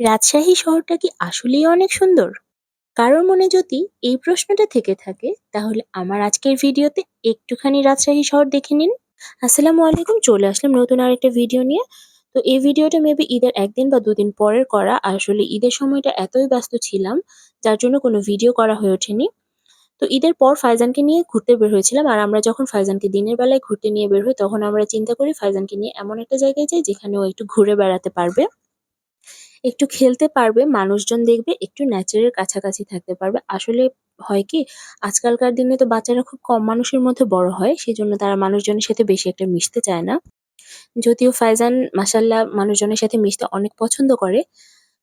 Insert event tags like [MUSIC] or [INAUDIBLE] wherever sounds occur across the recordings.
রাজশাহী শহরটা কি আসলেই অনেক সুন্দর? কারোর মনে যদি এই প্রশ্নটা থেকে থাকে, তাহলে আমার আজকের ভিডিওতে একটুখানি রাজশাহী শহর দেখে নিন। আসসালামু আলাইকুম, চলে আসলাম নতুন আরেকটা ভিডিও নিয়ে। তো এই ভিডিওটা মেবি ঈদের একদিন বা দুদিন পরের করা আসলে ঈদের সময়টা এতই ব্যস্ত ছিলাম, যার জন্য কোনো ভিডিও করা হয়ে ওঠেনি। তো ঈদের পর ফাইজানকে নিয়ে ঘুরতে বের হয়েছিলাম আর আমরা যখন ফাইজানকে দিনের বেলায় ঘুরতে নিয়ে বের হই, তখন আমরা চিন্তা করি ফাইজানকে নিয়ে এমন একটা জায়গায় যাই যেখানে ও একটু ঘুরে বেড়াতে পারবে। একটু খেলতে পারবে, মানুষজন দেখবে, একটু নেচারের কাছাকাছি থাকতে পারবে। আসলে হয় কি, আজকালকার দিনে তো বাচ্চারা খুব কম মানুষের মধ্যে বড় হয়, সেজন্য তারা মানুষজনের সাথে বেশি একটা মিশতে চায় না। যদিও ফাইজান মাশাআল্লাহ মানুষজনের সাথে মিশতে অনেক পছন্দ করে।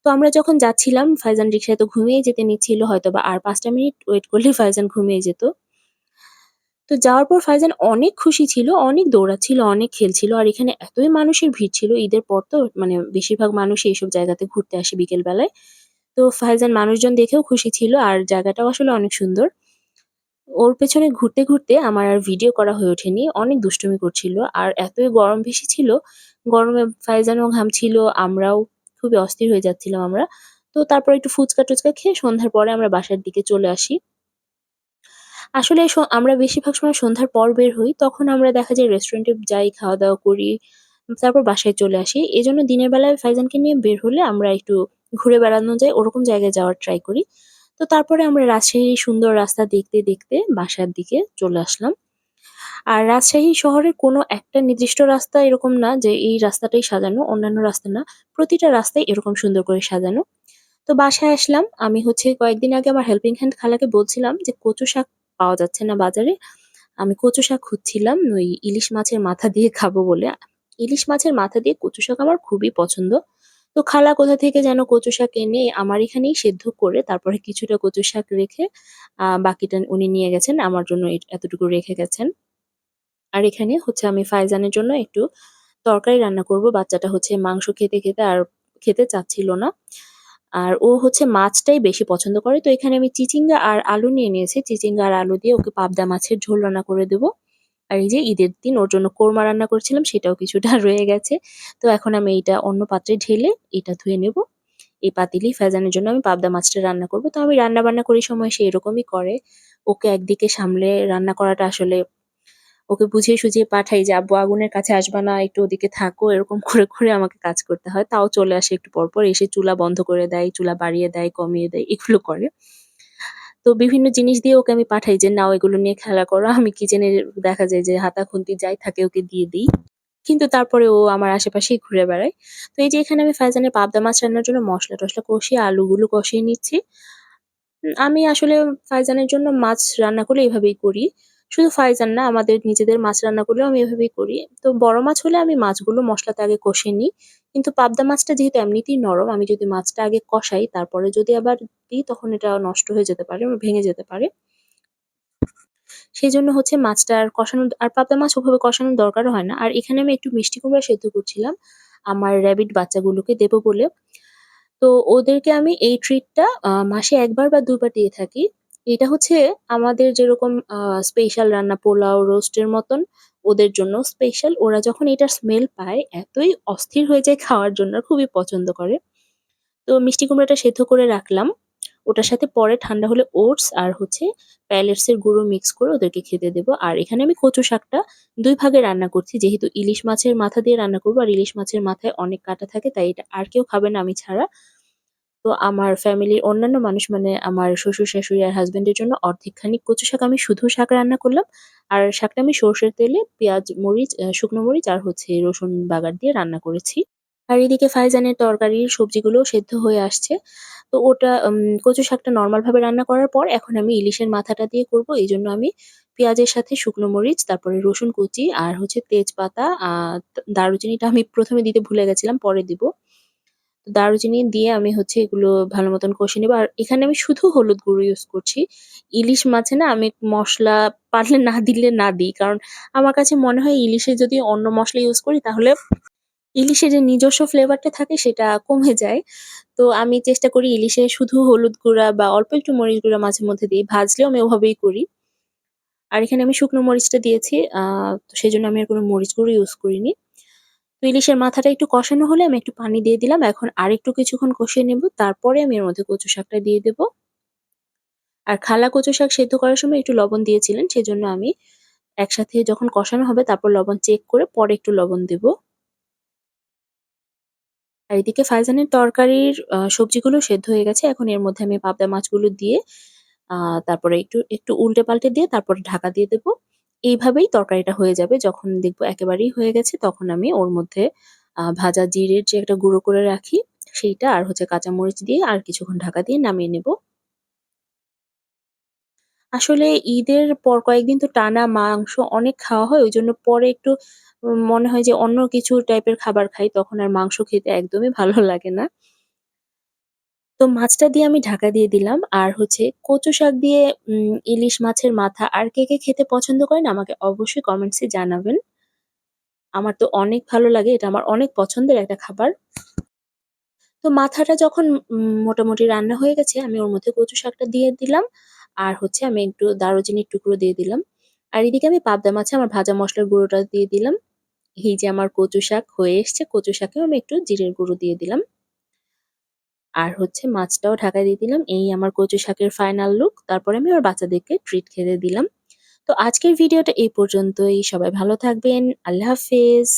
তো আমরা যখন যাচ্ছিলাম ফাইজান রিক্সায় তো ঘুমিয়ে যেতে নিচ্ছিল হয়তোবা আর পাঁচটা মিনিট ওয়েট করলেই ফাইজান ঘুমিয়ে যেত। তো যাওয়ার পর ফাইজান অনেক খুশি ছিল, অনেক দৌড়াচ্ছিল, অনেক খেলছিল। আর এখানে এতই মানুষের ভিড় ছিল ঈদের পর তো মানে বেশিরভাগ মানুষই এইসব জায়গাতে ঘুরতে আসে বিকেল বেলায়। তো ফাইজান মানুষজন দেখেও খুশি ছিল আর জায়গাটাও আসলে অনেক সুন্দর। ওর পেছনে ঘুরতে, ঘুরতে আমার আর ভিডিও করা হয়ে ওঠেনি। অনেক দুষ্টুমি করছিল। আর এতই গরম বেশি ছিল, গরমে ফাইজানও ঘামছিল, আমরাও খুবই অস্থির হয়ে যাচ্ছিলাম আমরা। তো তারপর একটু ফুচকা-টুচকা খেয়ে সন্ধ্যার পরে আমরা বাসার দিকে চলে আসি। আসলে আমরা বেশিরভাগ সময় সন্ধ্যার পর বের হই। তখন আমরা দেখা যায় রেস্টুরেন্টে যাই, খাওয়া-দাওয়া করি। তারপর বাসায় চলে আসি। এজন্য দিনের বেলায় ফাইজানকে নিয়ে বের হলে আমরা একটু ঘুরে বেড়ানো যায় ওরকম জায়গায় যাওয়ার ট্রাই করি। তো তারপরে আমরা রাজশাহীর সুন্দর রাস্তা দেখতে, দেখতে বাসার দিকে চলে আসলাম। আর রাজশাহী শহরের কোনো একটা নির্দিষ্ট রাস্তা এরকম না যে এই রাস্তাটাই সাজানো, অন্যান্য রাস্তা না। প্রতিটা রাস্তায় এরকম সুন্দর করে সাজানো। তো বাসায় আসলাম। আমি হচ্ছে কয়েকদিন আগে আমার হেল্পিং হ্যান্ড খালাকে বলছিলাম যে কচু শাক পাওয়া যাচ্ছে না বাজারে। আমি কচু শাক খুঁজছিলাম ওই ইলিশ মাছের মাথা দিয়ে খাব বলে। ইলিশ মাছের মাথা দিয়ে কচু শাক আমার খুবই পছন্দ। তো খালা কোথা থেকে যেন কচু শাক এনে আমার এখানেই সেদ্ধ করে তারপরে কিছুটা কচু শাক রেখে বাকিটা উনি নিয়ে গেছেন। আমার জন্য এতটুকু রেখে গেছেন। আর এখানে হচ্ছে আমি ফাইজানের জন্য একটু তরকারি রান্না করব। বাচ্চাটা হচ্ছে মাংস খেতে, খেতে আর খেতে চাচ্ছিল না। আর ও হচ্ছে মাছটাই বেশি পছন্দ করে। তো এখানে আমি চিচিঙ্গা আর আলু নিয়ে নিয়েছি। চিচিঙ্গা আর আলু দিয়ে ওকে পাবদা মাছের ঝোল রান্না করে দেবো আর এই যে ঈদের দিন ওর জন্য কোরমা রান্না করেছিলাম, সেটাও কিছুটা [LAUGHS] রয়ে গেছে। তো এখন আমি এইটা অন্য পাত্রে ঢেলে এটা ধুয়ে নেব। এই পাতিলি ফাইজানের জন্য আমি পাবদা মাছটা রান্না করব। তো আমি রান্না-বান্না করি সময় সে এরকমই করে। ওকে একদিকে সামলে রান্না করাটা আসলে ওকে বুঝিয়ে সুঝিয়ে পাঠাই যে, "আব্বু আগুনের কাছে আসবা না, একটু ওদিকে থাকো।" এরকম [LAUGHS] করে, করে আমাকে কাজ করতে হয়। তাও চলে আসে একটু পরপর। এসে চুলা বন্ধ করে দেয়, চুলা বাড়িয়ে দেয়, কমিয়ে দেয়, এগুলো করে। তো বিভিন্ন জিনিস দিয়ে ওকে আমি পাঠাই যে, "নাও এগুলো নিয়ে খেলা করো।" আমি কিচেনে দেখা যায় যে হাতা-খুন্তি যাই থাকে ওকে দিয়ে দিই। কিন্তু তারপরে ও আমার আশেপাশেই ঘুরে বেড়ায়। তো এই যে এখানে আমি ফাইজানের পাবদা মাছ রান্নার জন্য মশলা টসলা কষিয়ে আলুগুলো কষিয়ে নিচ্ছি। আমি আসলে ফাইজানের জন্য মাছ রান্না করলে এভাবেই করি। শুধু ফাইজান না আমাদের নিজেদের মাছ রান্না করলেও আমি এভাবেই করি। তো বড় মাছ হলে আমি মাছগুলো মশলাতে আগে কষে নিই। কিন্তু পাবদা মাছটা যেহেতু এমনিতেই নরম আমি যদি মাছটা আগে কষাই তারপরে যদি আবার দিই তখন এটা নষ্ট হয়ে যেতে পারে, ভেঙে যেতে পারে। সেই জন্য হচ্ছে মাছটা আর কষানো আর পাবদা মাছ ওভাবে কষানোর দরকারও হয় না। আর এখানে আমি একটু মিষ্টি কুমড়া সেদ্ধ করছিলাম আমার র‍্যাবিট বাচ্চাগুলোকে দেবো বলে। তো ওদেরকে আমি এই ট্রিটটা মাসে একবার বা দুবার দিয়ে থাকি। এটা হচ্ছে আমাদের যেরকম আ স্পেশাল রান্না পোলাও, রোস্টের মতন ওদের জন্য স্পেশাল। ওরা যখন এটার স্মেল পায় এতই অস্থির হয়ে যায় খাওয়ার জন্য, খুবই পছন্দ করে। তো মিষ্টি কুমড়াটা সেদ্ধ করে রাখলাম। ওটার সাথে পরে ঠান্ডা হলে ওটস আর হচ্ছে প্যালেটস এর গুঁড়ো মিক্স করে ওদেরকে খেতে দেব। আর এখানে আমি কচু শাকটা দুই ভাগে রান্না করছি। যেহেতু ইলিশ মাছের মাথা দিয়ে রান্না করব আর ইলিশ মাছের মাথায় অনেক কাঁটা থাকে তাই এটা আর কেউ খাবে না আমি ছাড়া। তো আমার ফ্যামিলির অন্যান্য মানুষ মানে আমার শ্বশুর-শাশুড়ি আর হাসব্যান্ডের জন্য অর্ধেকখানি কচু শাক আমি শুধু শাক রান্না করলাম। আর শাকটা আমি সর্ষের তেলে পেঁয়াজ, মরিচ, শুকনো মরিচ আর হচ্ছে রসুন বাগার দিয়ে রান্না করেছি। আর এদিকে ফাইজানের তরকারির সবজিগুলো সেদ্ধ হয়ে আসছে। তো ওটা উম কচু শাকটা নরমাল ভাবে রান্না করার পর এখন আমি ইলিশের মাথাটা দিয়ে করব। এই জন্য আমি পেঁয়াজের সাথে শুকনো মরিচ, তারপরে রসুন কুচি আর হচ্ছে তেজপাতা, আ দারুচিনিটা আমি প্রথমে দিতে ভুলে গেছিলাম, পরে দিব। দারুচিনি দিয়ে আমি হচ্ছে এগুলো ভালো মতন কষে নেব আর এখানে আমি শুধু হলুদ গুঁড়ো ইউজ করছি। ইলিশ মাছে না আমি মশলা পারলে না দিলে না দিই। কারণ আমার কাছে মনে হয় ইলিশে যদি অন্য মশলা ইউজ করি তাহলে ইলিশের যে নিজস্ব ফ্লেভারটা থাকে সেটা কমে যায়। তো আমি চেষ্টা করি ইলিশে শুধু হলুদ গুঁড়া বা অল্প একটু মরিচ গুঁড়া মাঝে মধ্যে দিই। ভাজলেও আমি ওভাবেই করি। আর এখানে আমি শুকনো মরিচটা দিয়েছি। আ তো সেই জন্য আমি আর কোনো মরিচ গুঁড়ো ইউজ করিনি। তো ইলিশের মাথাটা একটু কষানো হলে আমি একটু পানি দিয়ে দিলাম। এখন আরেকটু কিছুক্ষণ কষিয়ে নেব। তারপরে আমি এর মধ্যে কচু শাকটা দিয়ে দেব। আর খালা কচু শাক সেদ্ধ করার সময় একটু লবণ দিয়েছিলেন। সেজন্য আমি একসাথে যখন কষানো হবে তারপর লবণ চেক করে পরে একটু লবণ দেব। আর এদিকে ফাইজানের তরকারির সবজিগুলো সেদ্ধ হয়ে গেছে। এখন এর মধ্যে আমি পাবদা মাছগুলো দিয়ে তারপরে একটু, একটু উল্টে-পাল্টে দিয়ে তারপরে ঢাকা দিয়ে দেব। এইভাবেই তরকারিটা হয়ে যাবে। যখন দেখব একেবারেই হয়ে গেছে, তখন আমি ওর মধ্যে ভাজা জিরের যে একটা গুঁড়ো করে রাখি, সেইটা আর হচ্ছে কাঁচামরিচ দিয়ে আর কিছুক্ষণ ঢাকা দিয়ে নামিয়ে নেব। আসলে ঈদের পর কয়েকদিন তো টানা মাংস অনেক খাওয়া হয়। ওই জন্য পরে একটু মনে হয় যে অন্য কিছু টাইপের খাবার খাই। তখন আর মাংস খেতে একদমই ভালো লাগে না। তো মাছটা দিয়ে আমি ঢাকা দিয়ে দিলাম। আর হচ্ছে কচু শাক দিয়ে ইলিশ মাছের মাথা আর কে, কে খেতে পছন্দ করেন আমাকে অবশ্যই কমেন্টসে জানাবেন। আমার তো অনেক ভালো লাগে। এটা আমার অনেক পছন্দের একটা খাবার। তো মাথাটা যখন মোটামুটি রান্না হয়ে গেছে আমি ওর মধ্যে কচু শাকটা দিয়ে দিলাম। আর হচ্ছে আমি একটু দারুচিনির টুকরো দিয়ে দিলাম। আর এদিকে আমি পাবদা মাছে আমার ভাজা মশলার গুঁড়োটা দিয়ে দিলাম। এই যে আমার কচু শাক হয়ে এসছে। কচু শাকেও আমি একটু জিরের গুঁড়ো দিয়ে দিলাম। আর হচ্ছে মাছটাও ঢাকা দিয়ে দিলাম। এই আমার কচু শাকের ফাইনাল লুক। তারপরে আমি আমার বাচ্চাদেরকে ট্রিট খেতে দিলাম। তো আজকের ভিডিওটা এই পর্যন্তই। সবাই ভালো থাকবেন। আল্লাহ হাফেজ।